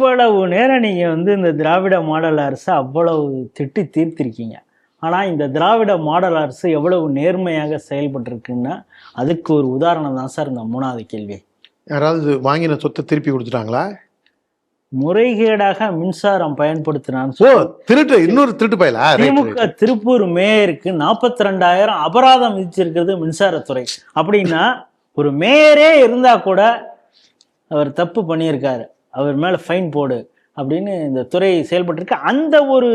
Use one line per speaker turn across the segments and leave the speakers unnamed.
இவ்வளவு நேரம் நீங்கள் வந்து இந்த திராவிட மாடல் அரசை அவ்வளவு திட்டி தீர்த்திருக்கீங்க. ஆனால் இந்த திராவிட மாடல் அரசு எவ்வளவு நேர்மையாக செயல்பட்டிருக்குன்னா அதுக்கு ஒரு உதாரணம் தான் சார் இந்த மூணாவது கேள்வி.
யாராவது வாங்கின சொத்தை திருப்பி கொடுத்துட்டாங்களா?
முறைகேடாக மின்சாரம் சொல்லி.
திருட்டு. இன்னொரு திருட்டு பயலா.
திமுக திருப்பூர் மேயருக்கு நாற்பத்தி ரெண்டாயிரம் அபராதம் விதிச்சிருக்கிறது மின்சாரத்துறை. அப்படின்னா ஒரு மேயரே இருந்தா கூட அவர் தப்பு பண்ணியிருக்காரு. அவர் மேல ஃபைன் போடு அப்படின்னு இந்த துறை செயல்பட்டிருக்கு. அந்த ஒரு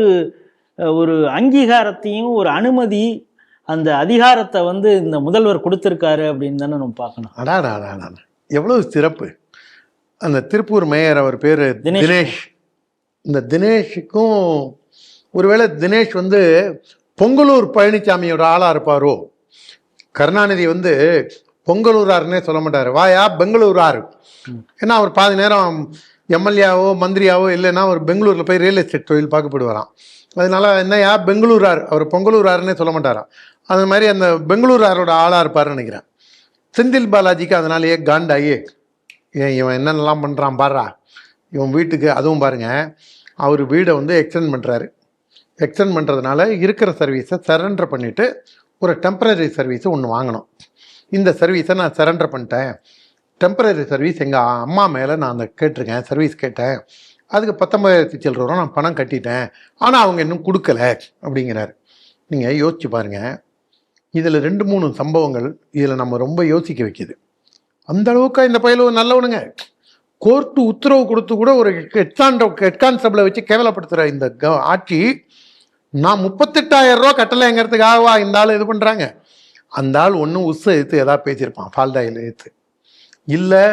ஒரு அங்கீகாரத்தையும் ஒரு அனுமதி அந்த அதிகாரத்தை வந்து இந்த முதல்வர் கொடுத்திருக்காரு அப்படின்னு தானே நம்ம பார்க்கணும்.
அடாடா அடாடா எவ்வளவு சிறப்பு. அந்த திருப்பூர் மேயர் அவர் பேரு
தினேஷ்.
இந்த தினேஷுக்கும் ஒருவேளை தினேஷ் வந்து பொங்கலூர் பழனிசாமியோட ஆளா இருப்பாரோ? கருணாநிதி வந்து பொங்கலூராருன்னே சொல்ல மாட்டாரு. வாயா பெங்களூராரு. ஏன்னா அவர் பாதி நேரம் எம்எல்ஏவோ மந்திரியாவோ இல்லைன்னா அவர் பெங்களூர்ல போய் ரியல் எஸ்டேட் தொழில் பார்க்க போயிடுவாராம் அதனால என்னையா பெங்களூரார். அவர் பொங்கலூராருன்னே சொல்ல மாட்டாராம். அது மாதிரி அந்த பெங்களூராரோட ஆளா இருப்பாருன்னு நினைக்கிறேன். செந்தில் பாலாஜிக்கு அதனாலேயே காண்டாயி ஏன் இவன் என்னென்னலாம் பண்ணுறான் பாரா. இவன் வீட்டுக்கு அதுவும் பாருங்க அவர் வீடை வந்து எக்ஸ்டெண்ட் பண்ணுறாரு எக்ஸ்டெண்ட் பண்ணுறதுனால இருக்கிற சர்வீஸை சரண்டர் பண்ணிவிட்டு ஒரு டெம்பரரி சர்வீஸை ஒன்று வாங்கணும். இந்த சர்வீஸை நான் சரண்டர் பண்ணிட்டேன். டெம்பரரி சர்வீஸ் எங்கள் அம்மா மேலே நான் அந்த கேட்டிருக்கேன் சர்வீஸ் கேட்டேன். அதுக்கு பத்தொம்பதாயிரத்தி சில்லற ரூபா நான் பணம் கட்டிட்டேன். ஆனால் அவங்க இன்னும் கொடுக்கல அப்படிங்கிறாரு. நீங்கள் யோசிச்சு பாருங்கள் இதில் ரெண்டு மூணு சம்பவங்கள் இதில் நம்ம ரொம்ப யோசிக்க வைக்குது. அந்த அளவுக்கு இந்த பயில நல்லவனுங்க. கோர்ட்டு உத்தரவு கொடுத்து கூட ஒரு ஹெட்கான் ஹெட் வச்சு கேவலப்படுத்துகிற இந்த க- ஆட்சி நான் முப்பத்தெட்டாயிரம் ரூபா கட்டலைங்கிறதுக்காகவா இந்த ஆள் இது பண்ணுறாங்க அந்த ஆள் ஒன்றும் உஸ்ஸை எடுத்து எதாவது பேசியிருப்பான் ஃபால்டாயில் எடுத்து. இல்லை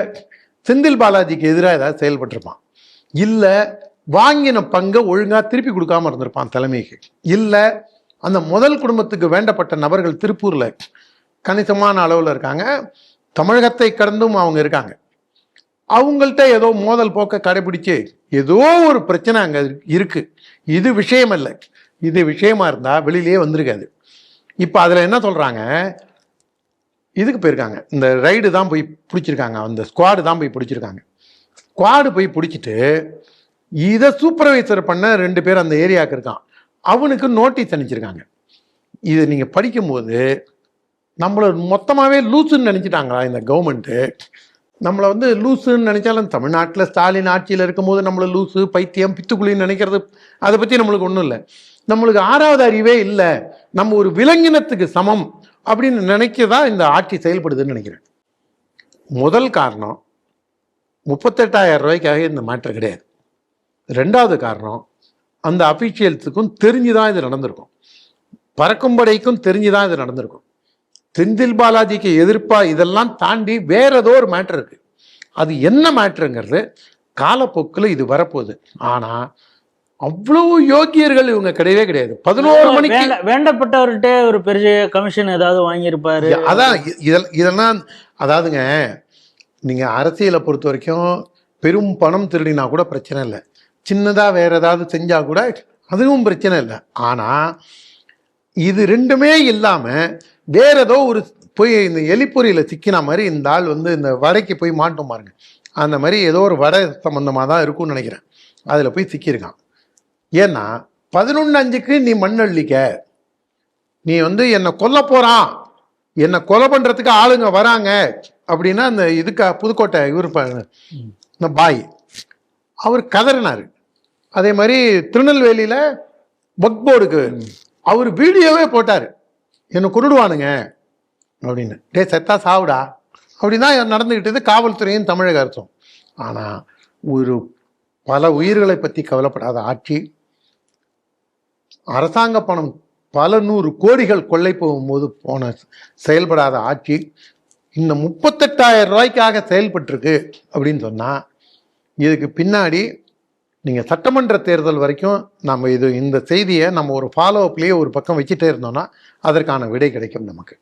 செந்தில் பாலாஜிக்கு எதிராக ஏதாவது செயல்பட்டிருப்பான். இல்லை வாங்கின பங்கை ஒழுங்காக திருப்பி கொடுக்காம இருந்திருப்பான் தலைமைக்கு. இல்லை அந்த முதல் குடும்பத்துக்கு வேண்டப்பட்ட நபர்கள் திருப்பூரில் கணிசமான அளவில் இருக்காங்க. தமிழகத்தை கடந்தும் அவங்க இருக்காங்க. அவங்கள்ட்ட ஏதோ மோதல் போக்க கடைபிடிச்சு ஏதோ ஒரு பிரச்சனை அங்கே இருக்குது இது விஷயம் இல்லை இது விஷயமா இருந்தால் வெளியிலேயே வந்திருக்காது. இப்போ அதில் என்ன சொல்கிறாங்க இதுக்கு போயிருக்காங்க. இந்த ரைடு தான் போய் பிடிச்சிருக்காங்க. அந்த ஸ்குவாடு தான் போய் பிடிச்சிருக்காங்க. ஸ்குவாடு போய் பிடிச்சிட்டு இதை சூப்பர்வைசர் பண்ண ரெண்டு பேர் அந்த ஏரியாவுக்கு இருக்கான். அவனுக்கு நோட்டீஸ் அனுப்பிச்சிருக்காங்க. இதை நீங்கள் படிக்கும்போது நம்மளை மொத்தமாகவே லூசுன்னு நினச்சிட்டாங்களா இந்த கவர்மெண்ட்டு நம்மளை வந்து லூசுன்னு நினைச்சாலும் தமிழ்நாட்டில் ஸ்டாலின் ஆட்சியில் இருக்கும்போது நம்மளை லூசு பைத்தியம் பித்துக்குழின்னு நினைக்கிறது. அதை பற்றி நம்மளுக்கு ஒன்றும் இல்லை. நம்மளுக்கு ஆறாவது அறிவே இல்லை. நம்ம ஒரு விலங்கினத்துக்கு சமம் அப்படின்னு நினைக்கதா இந்த ஆட்சி செயல்படுதுன்னு நினைக்கிறேன். முதல் காரணம் முப்பத்தெட்டாயிரம் ரூபாய்க்காக இந்த மேட்ரு கிடையாது. ரெண்டாவது காரணம் அந்த அஃபீஷியல்ஸுக்கும் தெரிஞ்சு தான் இது நடந்திருக்கும். பறக்கும் படைக்கும் தெரிஞ்சு தான் இது நடந்திருக்கும். செந்தில் பாலாஜிக்கு எதிர்ப்பா இதெல்லாம் தாண்டி வேற ஏதோ ஒரு மேட்ரு இருக்கு. அது என்ன மேட்ருங்கிறது காலப்போக்கில் இது வரப்போகுது. ஆனா அவ்வளவு யோக்கியர்கள் இவங்க கிடையவே கிடையாது. பதினோரு மணிக்கு
வேண்ட- வேண்டப்பட்டவர்கிட்ட ஒரு பெரிய கமிஷன் ஏதாவது வாங்கியிருப்பாரு.
அதான் இதெல்- இதெல்லாம் அதாவதுங்க நீங்க அரசியலை பொறுத்த வரைக்கும் பெரும் பணம் திருடினா கூட பிரச்சனை இல்லை. சின்னதா வேற ஏதாவது செஞ்சா கூட அதுவும் பிரச்சனை இல்லை. ஆனா இது ரெண்டுமே இல்லாம வேற ஏதோ ஒரு போய் இந்த எலிப்பொறியில சிக்கின மாதிரி இந்த ஆள் வந்து இந்த வடைக்கு போய் மாட்டோம் பாருங்க. அந்த மாதிரி ஏதோ ஒரு வடை சம்பந்தமா தான் இருக்கும்னு நினைக்கிறேன். அதுல போய் சிக்கியிருக்கான். ஏன்னா பதினொன்று அஞ்சுக்கு நீ மண்ணள்ளிக்க நீ வந்து என்னை கொல்ல போறான். என்னை கொலை பண்றதுக்கு ஆளுங்க வராங்க. அப்படின்னா அந்த இதுக்கு புதுக்கோட்டை இவர் இந்த பாய். அவர் கதறினாரு. அதே மாதிரி திருநெல்வேலியில பக் போர்டுக்கு அவர் வீடியோவே போட்டாரு. என்னை கொண்டுடுவானுங்க அப்படின்னு. டே செத்தா சாவுடா. அப்படின்னா நடந்துக்கிட்டது காவல்துறையும் தமிழக அரசும். ஆனால் ஒரு பல உயிர்களை பற்றி கவலைப்படாத ஆட்சி. அரசாங்க பணம் பல நூறு கோடிகள் கொள்ளை போகும்போது போன செயல்படாத ஆட்சி. இந்த முப்பத்தெட்டாயிரம் ரூபாய்க்காக செயல்பட்டிருக்கு அப்படின்னு சொன்னால் இதுக்கு பின்னாடி நீங்கள் சட்டமன்ற தேர்தல் வரைக்கும் நம்ம இது இந்த செய்தியை நம்ம ஒரு ஃபாலோ அப்லேயே ஒரு பக்கம் வச்சுட்டே இருந்தோம்னா அதற்கான விடை கிடைக்கும் நமக்கு.